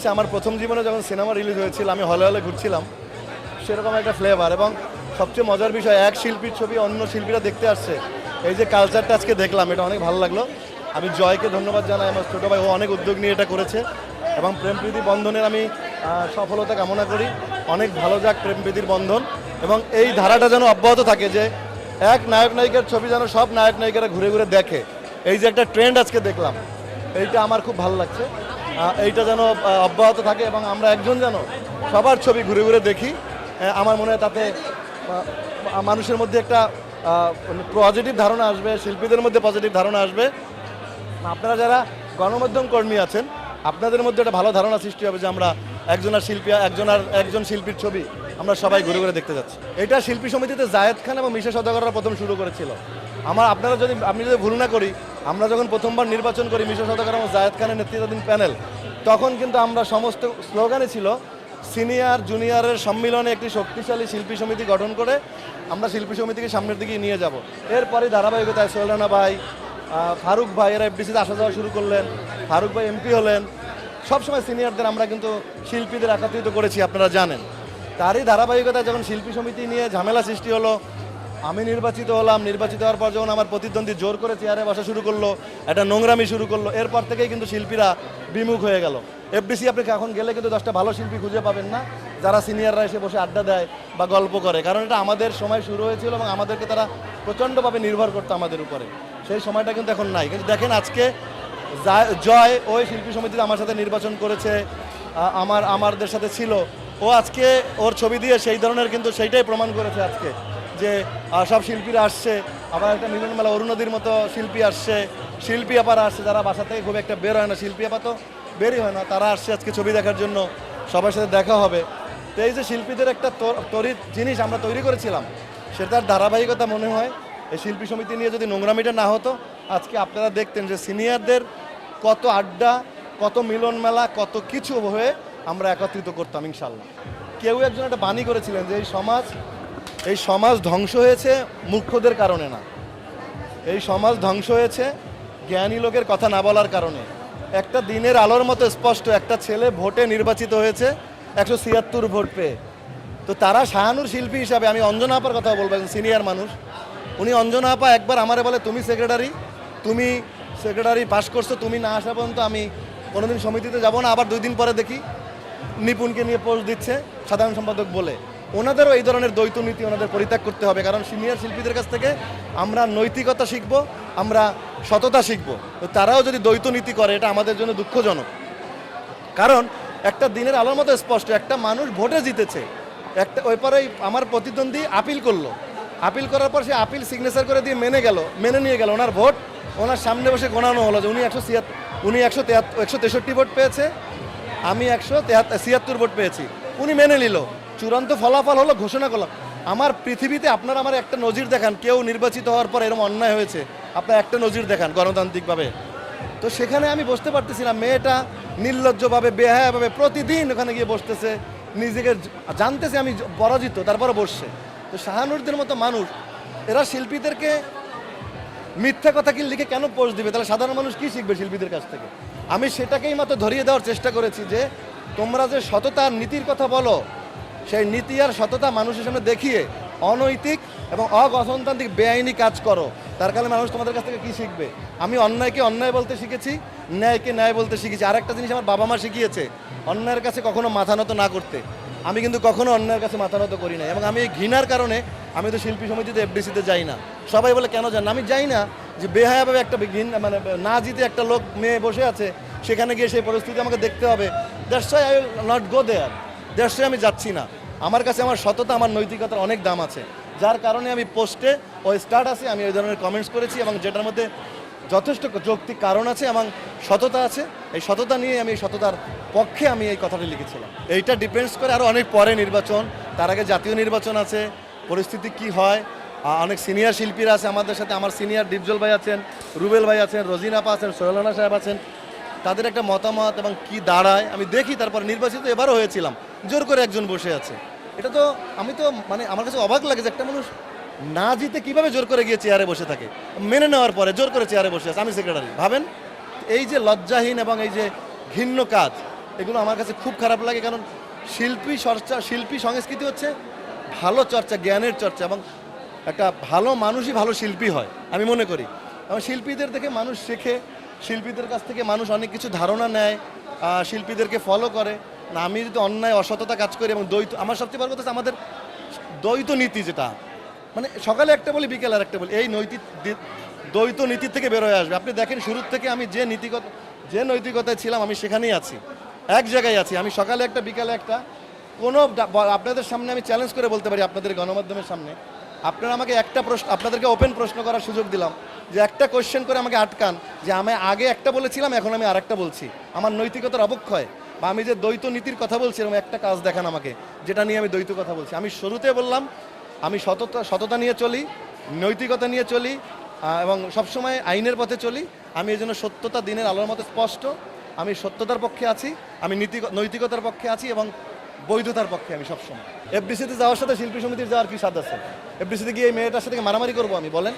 হচ্ছে আমার প্রথম জীবনে যখন সিনেমা রিলিজ হয়েছিল, আমি হলে হলে ঘুরছিলাম। সেরকম একটা ফ্লেভার এবং সবচেয়ে মজার বিষয়, এক শিল্পীর ছবি অন্য শিল্পীরা দেখতে আসছে। এই যে কালচারটা আজকে দেখলাম, এটা অনেক ভালো লাগল। আমি জয়কে ধন্যবাদ জানাই, আমার ছোটো ভাই, ও অনেক উদ্যোগ নিয়ে এটা করেছে। এবং প্রেম প্রীতি বন্ধনের আমি সফলতা কামনা করি। অনেক ভালো যাক প্রেম প্রীতির বন্ধন। এবং এই ধারাটা যেন অব্যাহত থাকে যে, এক নায়ক নায়িকার ছবি যেন সব নায়ক নায়িকারা ঘুরে ঘুরে দেখে। এই যে একটা ট্রেন্ড আজকে দেখলাম, এইটা আমার খুব ভালো লাগছে। এইটা যেন অব্যাহত থাকে এবং আমরা একজন যেন সবার ছবি ঘুরে ঘুরে দেখি। আমার মনে হয় তাতে মানুষের মধ্যে একটা পজিটিভ ধারণা আসবে, শিল্পীদের মধ্যে পজিটিভ ধারণা আসবে। আপনারা যারা গণমাধ্যম কর্মী আছেন, আপনাদের মধ্যে একটা ভালো ধারণা সৃষ্টি হবে যে আমরা একজনের শিল্পী, একজনের, একজন শিল্পীর ছবি আমরা সবাই ঘুরে ঘুরে দেখতে যাচ্ছি। এটা শিল্পী সমিতিতে জায়েদ খান এবং মিশা সদাগররা প্রথম শুরু করেছিল। আমার, আপনারা যদি, আমি যদি ভুল না করি আমরা যখন প্রথমবার নির্বাচন করি মিশা সদাগর এবং জায়েদ খানের নেতৃত্বাধীন প্যানেল, তখন কিন্তু আমরা সমস্ত স্লোগানে ছিল, সিনিয়র, জুনিয়রের সম্মিলনে একটি শক্তিশালী শিল্পী সমিতি গঠন করে আমরা শিল্পী সমিতিকে সামনের দিকে নিয়ে যাব। এরপরে ধারাবাহিকতায় সোহেলানা ভাই ফারুক ভাই, এরা এফডিসিতে আসা যাওয়া শুরু করলেন, ফারুক ভাই এমপি হলেন। সবসময় সিনিয়রদের আমরা কিন্তু শিল্পীদের একত্রিত করেছি, আপনারা জানেন। তারই ধারাবাহিকতায় যখন শিল্পী সমিতি নিয়ে ঝামেলা সৃষ্টি হলো আমি নির্বাচিত হলাম, নির্বাচিত হওয়ার পর যখন আমার প্রতিদ্বন্দ্বী জোর করে চেয়ারে বসা শুরু করল, একটা নোংরামি শুরু করল, এরপর থেকেই কিন্তু শিল্পীরা বিমুখ হয়ে গেল। এফডিসি আপনি এখন গেলে কিন্তু দশটা ভালো শিল্পী খুঁজে পাবেন না, যারা সিনিয়ররা এসে বসে আড্ডা দেয় বা গল্প করে, কারণ এটা আমাদের সময় শুরু হয়েছিল এবং আমাদেরকে তারা প্রচণ্ডভাবে নির্ভর করতো আমাদের উপরে। সেই সময়টা কিন্তু এখন নাই। কিন্তু দেখেন আজকে জয় ওই শিল্পী সমিতিতে আমার সাথে নির্বাচন করেছে আমার, আমাদের সাথে ছিল, ও আজকে ওর ছবি দিয়ে সেই ধরনের কিন্তু সেইটাই প্রমাণ করেছে আজকে। যে সব শিল্পীরা আসছে। আবার একটা মিলন মেলা অরুণদীর মতো শিল্পী আসছে। শিল্পী আবার আসছে, যারা বাসা থেকে খুব একটা বের হয় না। শিল্পী আপা তো বেরই হয় না, তারা আসছে আজকে ছবি দেখার জন্য। সবার সাথে দেখা হবে। তো এই যে শিল্পীদের একটা তর- তরিত জিনিস আমরা তৈরি করেছিলাম সেটার ধারাবাহিকতা মনে হয়। এই শিল্পী সমিতি নিয়ে যদি নোংরামিটা না হতো, আজকে আপনারা দেখতেন যে সিনিয়রদের কত আড্ডা, কত মিলন মেলা কত কিছু হয়ে আমরা একত্রিত করতাম ইনশাল্লাহ। কেউ একজন একটা বাণী করেছিলেন যে এই সমাজ এই সমাজ ধ্বংস হয়েছে মূর্খদের কারণে না। এই সমাজ ধ্বংস হয়েছে জ্ঞানী লোকের কথা না বলার কারণে। একটা দিনের আলোর মতো স্পষ্ট একটা ছেলে ভোটে নির্বাচিত হয়েছে একশো ছিয়াত্তর ভোট পেয়ে। তো তারা শাহানুর শিল্পী হিসাবে, আমি অঞ্জনা আপার কথা বলব, একজন সিনিয়র মানুষ। উনি অঞ্জনা আপা একবার আমারে বলে, তুমি সেক্রেটারি তুমি সেক্রেটারি পাস করছ, তুমি না আসা পর্যন্ত আমি কোনোদিন সমিতিতে যাব না, আবার দুই দিন পরে দেখি। নিপুণকে নিয়ে পোস্ট দিচ্ছে, সাধারণ সম্পাদক বলে। ওনাদেরও এই ধরনের দ্বৈত নীতি ওনাদের পরিত্যাগ করতে হবে, কারণ সিনিয়র শিল্পীদের কাছ থেকে আমরা নৈতিকতা শিখব, আমরা সততা শিখব। তো তারাও যদি দ্বৈত নীতি করে, এটা আমাদের জন্য দুঃখজনক। কারণ একটা দিনের আলোর মতো স্পষ্ট, একটা মানুষ ভোটে জিতেছে, একটা ওই পরেই আমার প্রতিদ্বন্দ্বী আপিল করল। আপিল করার পর সে আপিল সিগনেচার করে দিয়ে মেনে গেল, মেনে নিয়ে গেল। ওনার ভোট, ওনার সামনে বসে গোনানো হলো যে উনি একশো ছিয়াত্তর উনি একশো তেহাত্তর একশো তেষট্টি ভোট পেয়েছে, আমি একশো ছিয়াত্তর ভোট পেয়েছি। উনি মেনে নিল। চূড়ান্ত ফলাফল হলো ঘোষণা করলাম। আমার পৃথিবীতে আপনারা আমার একটা নজির দেখান, কেউ নির্বাচিত হওয়ার পর এরকম অন্যায় হয়েছে। আপনার একটা নজির দেখান গণতান্ত্রিকভাবে। তো সেখানে আমি বসতে পারতেছি না, মেয়েটা নির্লজ্জভাবে, বেহায়াভাবে প্রতিদিন ওখানে গিয়ে বসতেছে, নিজেকে জানতেছে আমি পরাজিত, তারপরে বসছে। তো শাহানুরদের মতো মানুষ, এরা শিল্পীদেরকে মিথ্যা কথা কি লিখে কেন পোস্ট দিবে? তাহলে সাধারণ মানুষ কি শিখবে শিল্পীদের কাছ থেকে? আমি সেটাকেই মাত্র ধরিয়ে দেওয়ার চেষ্টা করেছি যে, তোমরা যে সততা আর নীতির কথা বলো সেই নীতি আর সততা মানুষের সামনে দেখিয়ে অনৈতিক এবং অগণতান্ত্রিক বেআইনি কাজ করো। তার কারণে মানুষ তোমাদের কাছ থেকে কি শিখবে? আমি অন্যায়কে অন্যায় বলতে শিখেছি, ন্যায়কে ন্যায় বলতে শিখেছি। আর একটা জিনিস আমার বাবা মা শিখিয়েছে, অন্যায়ের কাছে কখনো মাথা নত না করতে। আমি কিন্তু কখনো অন্যায়ের কাছে মাথা নত করি না এবং আমি এই ঘৃণার কারণে আমি তো শিল্পী সমিতিতে, এফডিসিতে যাই না। সবাই বলে, কেন যান? আমি যাই না যে বেহায়াভাবে একটা ঘৃণা মানে না জিতে একটা লোক, মেয়ে বসে আছে, সেখানে গিয়ে সেই পরিস্থিতি আমাকে দেখতে হবে। That's I will not go there that's আমি যাচ্ছি না। আমার কাছে আমার সততা, আমার নৈতিকতার অনেক দাম আছে। যার কারণে আমি পোস্টে ওই স্টার্ট আছে, আমি ওই ধরনের কমেন্টস করেছি এবং যেটার মধ্যে যথেষ্ট যৌক্তিক কারণ আছে এবং সততা আছে। এই সততা নিয়ে আমি সততার পক্ষে আমি এই কথাটি লিখেছিলাম। এইটা ডিপেন্ডস করে আরও অনেক পরে নির্বাচন। তার আগে জাতীয় নির্বাচন আছে, পরিস্থিতি কি হয়। অনেক সিনিয়র শিল্পীরা আছে আমাদের সাথে। আমার সিনিয়র ডিপজল ভাই আছেন, রুবেল ভাই আছেন রোজিনাপা আছেন সোহেলানা সাহেব আছেন। তাদের একটা মতামত এবং কি দাঁড়ায়, আমি দেখি। তারপর নির্বাচিত এবারও হয়েছিলাম। জোর করে একজন বসে আছে। এটা তো আমি তো মানে আমার কাছে অবাক লাগে যে একটা মানুষ না জিতে কীভাবে জোর করে গিয়ে চেয়ারে বসে থাকে। মেনে নেওয়ার পরে জোর করে চেয়ারে বসে আছে। আমি সেক্রেটারি ভাবেন? এই যে লজ্জাহীন এবং এই যে ঘিন্ন কাজ, এগুলো আমার কাছে খুব খারাপ লাগে কারণ শিল্পী চর্চা, শিল্পী সংস্কৃতি হচ্ছে ভালো চর্চা, জ্ঞানের চর্চা এবং একটা ভালো মানুষই ভালো শিল্পী হয়, আমি মনে করি। এবং শিল্পীদের দেখে মানুষ শেখে, শিল্পীদের কাছ থেকে মানুষ অনেক কিছু ধারণা নেয় শিল্পীদেরকে ফলো করে। আমি যদি অন্যায়, অসততা কাজ করি এবং দ্বৈত, আমার সবচেয়ে বড় কথা হচ্ছে আমাদের দ্বৈত নীতি যেটা। মানে সকালে একটা বলি, বিকেলে আর একটা বলি, এই নৈতিক দ্বৈত নীতির থেকে বেরোয় আসবে। আপনি দেখেন শুরুর থেকে আমি যে নীতিগত, যে নৈতিকতায় ছিলাম, আমি সেখানেই আছি। এক জায়গায় আছি। আমি সকালে একটা, বিকালে একটা, কোনো আপনাদের সামনে আমি চ্যালেঞ্জ করে বলতে পারি আপনাদের গণমাধ্যমের সামনে। আপনারা আমাকে একটা প্রশ্ন, আপনাদেরকে ওপেন প্রশ্ন করার সুযোগ দিলাম, যে একটা কোয়েশ্চেন করে আমাকে আটকান, যে আমি আগে একটা বলেছিলাম, এখন আমি আরেকটা বলছি। আমার নৈতিকতার অবক্ষয়। বা আমি যে দ্বৈত নীতির কথা বলছি, এরকম একটা কাজ দেখান আমাকে, যেটা নিয়ে আমি দ্বৈত কথা বলছি। আমি শুরুতে বললাম, আমি সততা সততা নিয়ে চলি, নৈতিকতা নিয়ে চলি এবং সবসময় আইনের পথে চলি। আমি এই জন্য সত্যতা দিনের আলোর মতো স্পষ্ট। আমি সত্যতার পক্ষে আছি, আমি নীতি, নৈতিকতার পক্ষে আছি এবং বৈধতার পক্ষে আমি সবসময়। এফডিসিতে যাওয়ার সাথে শিল্পী সমিতির যাওয়ার কি স্বাদ আছে? এফডিসিতে গিয়ে এই মেয়েটার সাথে মারামারি করব আমি? বলেন।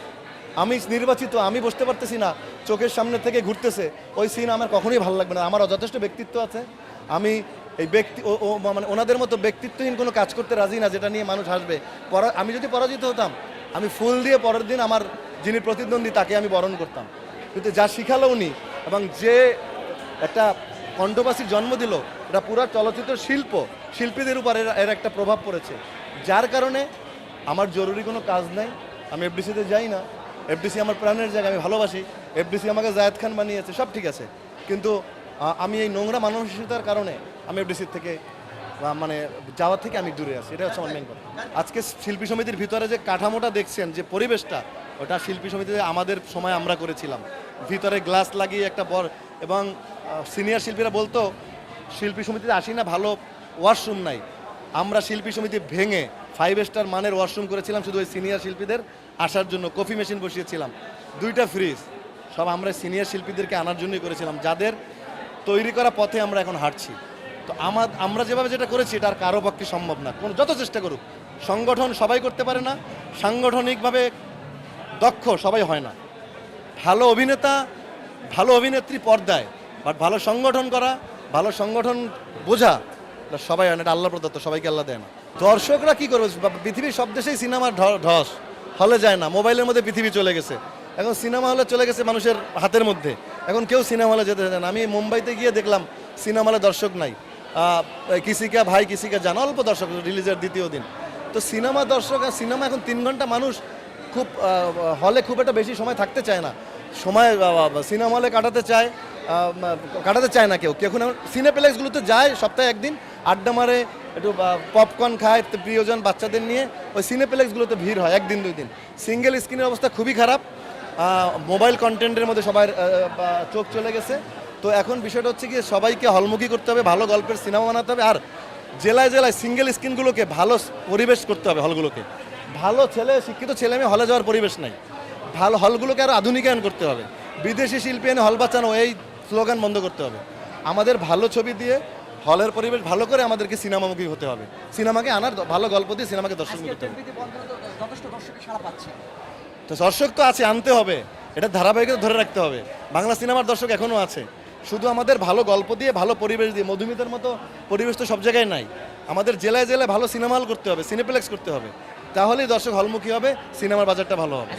আমি নির্বাচিত, আমি বসতে পারতেছি না, চোখের সামনে থেকে ঘুরতেছে। ওই সিন আমার কখনোই ভালো লাগবে না। আমার যথেষ্ট ব্যক্তিত্ব আছে। আমি এই ব্যক্তি, ও মানে ওনাদের মতো ব্যক্তিত্বহীন কোনো কাজ করতে রাজি না, যেটা নিয়ে মানুষ হাসবে। পরা, আমি যদি পরাজিত হতাম, আমি ফুল দিয়ে পরের দিন আমার যিনি প্রতিদ্বন্দ্বী, তাকে আমি বরণ করতাম। কিন্তু যা শিখালো উনি, এবং যে একটা কণ্ঠবাসীর জন্ম দিল, এটা পুরা চলচ্চিত্র শিল্প, শিল্পীদের উপর এর একটা প্রভাব পড়েছে। যার কারণে আমার জরুরি কোনো কাজ নাই, আমি এফডিসিতে যাই না। এফডিসি আমার প্রাণের জায়গা, আমি ভালোবাসি। এফডিসি আমাকে জায়েদ খান বানিয়েছে, সব ঠিক আছে। কিন্তু আমি এই নোংরা মানসিকতার কারণে আমি এফডিসির থেকে মানে যাওয়ার থেকে আমি দূরে আছি এটা হচ্ছে অনলাইন কথা। আজকে শিল্পী সমিতির ভিতরে যে কাঠামোটা দেখছেন, যে পরিবেশটা, ওটা শিল্পী সমিতিতে আমাদের সময় আমরা করেছিলাম। ভিতরে গ্লাস লাগিয়ে একটা বড়, এবং সিনিয়র শিল্পীরা বলতো, শিল্পী সমিতিতে আসি না, ভালো ওয়াশরুম নাই। আমরা শিল্পী সমিতি ভেঙে ফাইভ স্টার মানের ওয়াশরুম করেছিলাম, শুধু ওই সিনিয়র শিল্পীদের আসার জন্য কফি মেশিন বসিয়েছিলাম। দুইটা ফ্রিজ সব আমরা সিনিয়র শিল্পীদেরকে আনার জন্যই করেছিলাম, যাদের তৈরি করা পথে আমরা এখন হাঁটছি। তো আমার, আমরা যেভাবে যেটা করেছি, এটা আর কারও পক্ষে সম্ভব না। কোনো, যত চেষ্টা করুক, সংগঠন সবাই করতে পারে না, সাংগঠনিকভাবে দক্ষ সবাই হয় না। ভালো অভিনেতা, ভালো অভিনেত্রী পর্দায়, বাট ভালো সংগঠন করা, ভালো সংগঠন বোঝা সবাই হয় না, এটা আল্লাহ প্রদত্ত, সবাইকে আল্লাহ দেয় না। দর্শকরা কী করবে? পৃথিবীর সব দেশেই সিনেমার ঢ- ধস হলে যায় না, মোবাইলের মধ্যে পৃথিবী চলে গেছে। এখন সিনেমা হলে চলে গেছে মানুষের হাতের মধ্যে। এখন কেউ সিনেমা হলে যেতে চায় না। আমি মুম্বাইতে গিয়ে দেখলাম, সিনেমা হলে দর্শক নাই। কিসিকা ভাই, কিসিকা জান, অল্প দর্শক রিলিজের দ্বিতীয় দিন। তো সিনেমা দর্শক আর সিনেমা এখন তিন ঘণ্টা মানুষ খুব হলে খুব একটা বেশি সময় থাকতে চায় না। সময় সিনেমা হলে কাটাতে চায় কাটাতে চায় না কেউ। এখন সিনেপ্লেক্সগুলোতে যায় সপ্তাহে একদিন, আড্ডা মারে, একটু পপকর্ন খায় প্রিয়জন বাচ্চাদের নিয়ে। ওই সিনেপ্লেক্সগুলোতে ভিড় হয়, একদিন দুই দিন। সিঙ্গেল স্ক্রিনের অবস্থা খুবই খারাপ। মোবাইল কন্টেন্টের মধ্যে সবার চোখ চলে গেছে। তো এখন বিষয়টা হচ্ছে কি সবাইকে হলমুখী করতে হবে ভালো গল্পের সিনেমা বানাতে হবে আর জেলায় জেলায় সিঙ্গেল স্ক্রিনগুলোকে ভালো পরিবেশ করতে হবে হলগুলোকে। ভালো ছেলে শিক্ষিত ছেলে মেয়ে হলে যাওয়ার পরিবেশ নাই। ভালো হলগুলোকে আরও আধুনিকায়ন করতে হবে। বিদেশি শিল্পী এনে হল বাঁচানো এই স্লোগান বন্ধ করতে হবে। আমাদের ভালো ছবি দিয়ে হলের পরিবেশ ভালো করে আমাদেরকে সিনেমামুখী হতে হবে। সিনেমাকে আনার ভালো গল্প দিয়ে সিনেমাকে দর্শক করতে হবে। তো দর্শক তো আছে, আনতে হবে। এটা ধারাবাহিকতা ধরে রাখতে হবে। বাংলা সিনেমার দর্শক এখনও আছে। শুধু আমাদের ভালো গল্প দিয়ে, ভালো পরিবেশ দিয়ে, মধুমিতার মতো পরিবেশ তো সব জায়গায় নাই। আমাদের জেলায় জেলায় ভালো সিনেমা হল করতে হবে, সিনেপ্লেক্স করতে হবে। তাহলেই দর্শক হলমুখী হবে, সিনেমার বাজারটা ভালো হবে।